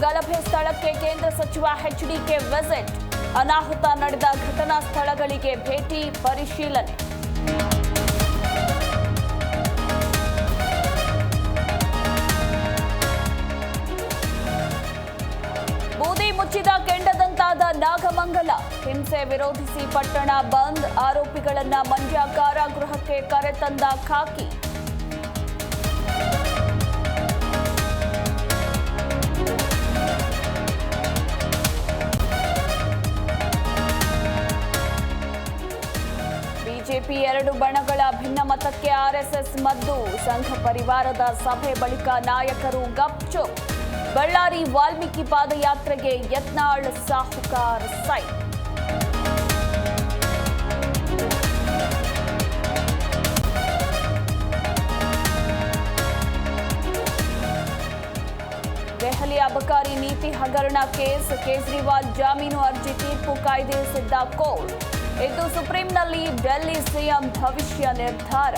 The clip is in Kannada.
ಗಲಭೆ ಸ್ಥಳಕ್ಕೆ ಕೇಂದ್ರ ಸಚಿವ ಎಚ್ಡಿಕೆ ವಿಸಿಟ್ ಅನಾಹುತ ನಡೆದ ಘಟನಾ ಸ್ಥಳಗಳಿಗೆ ಭೇಟಿ ಪರಿಶೀಲನೆ. ಬೂದಿ ಮುಚ್ಚಿದ ಕೆಂಡದಂತಾದ ನಾಗಮಂಗಲ. ಹಿಂಸೆ ವಿರೋಧಿಸಿ ಪಟ್ಟಣ ಬಂದ್ ಆರೋಪಿಗಳನ್ನ ಮಂಡ್ಯ ಕಾರಾಗೃಹಕ್ಕೆ ಕರೆತಂದ ಖಾಕಿ. ಬಿಜೆಪಿ ಎರಡು ಬಣಗಳ ಭಿನ್ನಮತಕ್ಕೆ ಆರ್ಎಸ್ಎಸ್ ಮದ್ದು. ಸಂಘ ಪರಿವಾರದ ಸಭೆ ಬಳಿಕ ನಾಯಕರು ಗಪ್ಚುಪ್. ಬಳ್ಳಾರಿ ವಾಲ್ಮೀಕಿ ಪಾದಯಾತ್ರೆಗೆ ಯತ್ನಾಳ್ ಸಾಹುಕಾರ್ ಸೈ ದೆಹಲಿ ಅಬಕಾರಿ ನೀತಿ ಹಗರಣ ಕೇಸ್, ಕೇಜ್ರಿವಾಲ್ ಜಾಮೀನು ಅರ್ಜಿ ತೀರ್ಪು ಕಾಯ್ದಿರಿಸಿದ್ದ ಕೋರ್ಟ್. ಇದು ಸುಪ್ರೀಂನಲ್ಲಿ ಡೆಲ್ಲಿ ಸಿಎಂ ಭವಿಷ್ಯ ನಿರ್ಧಾರ.